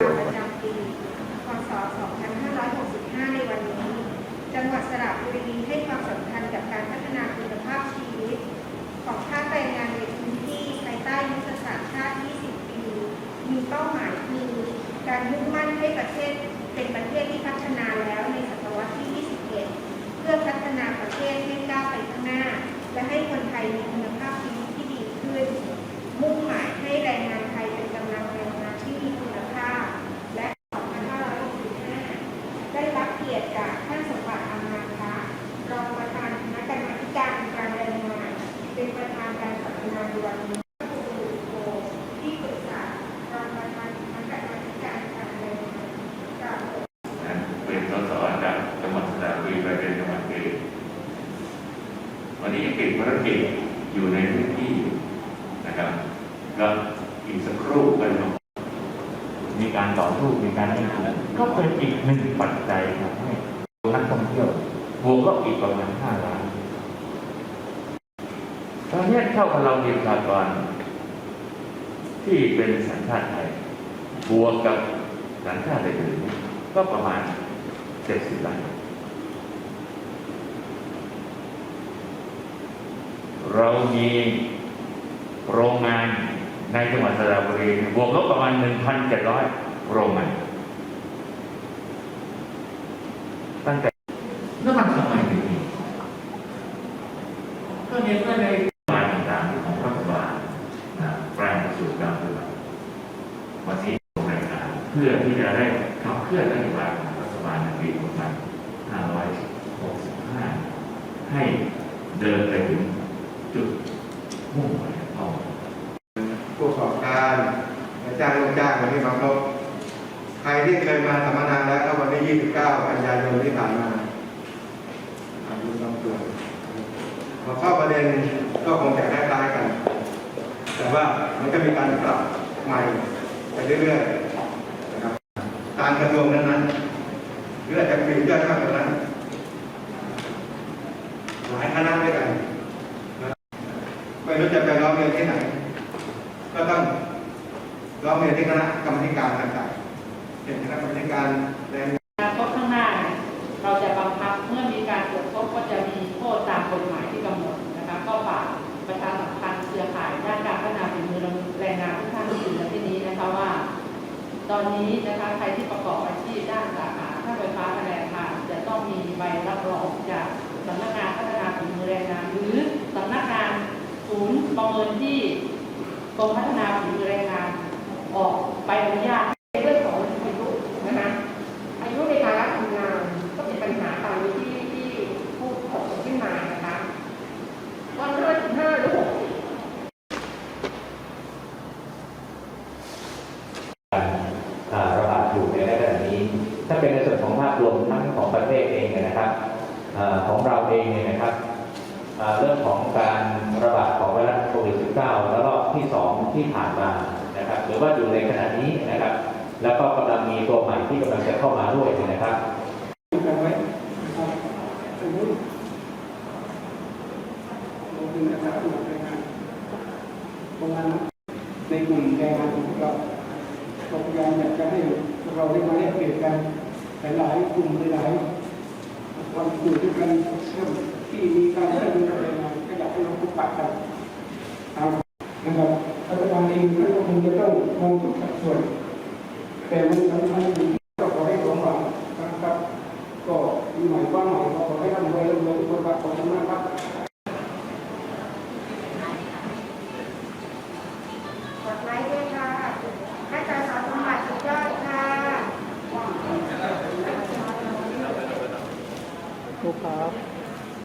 ประจำปีพศ 2565 ในวันนี้ จังหวัดสระบุรีให้ความสำคัญกับการพัฒนาคุณภาพชีวิต ของภาแรงงานในพื้นที่ภาใต้ยุทศาสตร์ชาติ 20 ปี มีเป้าหมายคือ การมุ่งมั่นให้ประเทศเป็นประเทศที่พัฒนาแล้วใน วันนี้ยังติดภารกิจอยู่ในพื้นที่นะครับก็อีกสักครู่ก็จะมีการต่อสู้มีการให้ทุนก็เป็นอีกหนึ่งปัจจัยทำให้นักท่องเที่ยวบวกก็อีกประมาณห้าล้าน ตอนนี้เท่ากับเรามีประชากรที่เป็นสัญชาติไทยบวกกับสัญชาติอื่นๆก็ประมาณ70ล้านเรามีโรงงานในจังหวัดสระบุรีบวกลบประมาณ 1,700 โรงงาน ตั้งแต่แล้วมันทำไมถึงมีก็เห็นว่าในมาต่างๆของรัฐบาลนะแปลงสู่การปฏิบัติ วันนี้ผมรายงาน เพื่อที่จะได้ขับเคลื่อนนโยบายของรัฐบาลในปี2565 ให้เดินไปถึงจุดมุ่งหมายเป้าหมาผู้ประกอบการนายจ้างลูกจ้างวันนี้มาครบใครที่เคยมาสัมมนาแล้วก็วันที่ 29 กันยายนที่ผ่านมาอายุต้องตรวจพอเข้าประเด็นก็คงจะคล้ายๆกัน แต่ว่ามันก็มีการปรับใหม่ไปเรื่อยๆ การกระทรวงนั้นๆหรืออาจจะปลีกย่อยมากกว่านั้นหลายคณะด้วยกันไม่รู้จะไปร้องเรียนที่ไหน ก็ต้องร้องเรียนที่คณะกรรมการต่างๆเป็นคณะกรรมการแรง ตอนนี้นะคะใครที่ประกอบอาชีพด้านสาขาถ้าไฟฟ้าแรงงานจะต้องมีใบรับรองจากสำนักงานพัฒนาฝีมือแรงงาน หรือสำนักงานศูนย์ประเมินที่กรมพัฒนาฝีมือแรงงาน ออกใบอนุญาต ในเรื่องของอายุนะคะอายุในการรับทำงานก็เป็นปัญหาตามนี้ที่ที่พูดถกขึ้นมานะคะว่า55หรือ60 อ่าระบาดอยู่ในขณะนี้ ถ้าเป็นในส่วนของภาพรวมทั้งของประเทศเองนะครับอของเราเองเนี่ยนะครับเรื่องของการระบาดของไวรัสโควิด -19 แล้วก็ที่สองที่ผ่านมานะครับหรือว่าอยู่ในขณะนี้นะครับ แล้วก็กำลังมีตัวใหม่ที่กำลังจะเข้ามาด้วยนะครับกันไว้นะครับตราเป็นอาสาสมัครงนโรงงานในกลุ่มแรงงานของเราเราพยายามอยากจะให้ เราได้มาแลกเปลี่ยนกันหลายกลุ่มหลายวันอยู่ด้วยกันเชื่อมที่มีการเชื่อมโยงอะไรมาก็อยากให้เราพบปะกันนะครับรัฐบาลเองก็คงจะต้องมองทุกส่วน แต่มันสำคัญอยู่ก็ขอให้สมหวังนะครับ ก็มีหมายความหมายขอให้ร่ำรวยร่ำรวยทุกคนครับขอบคุณมากครับ 好吧。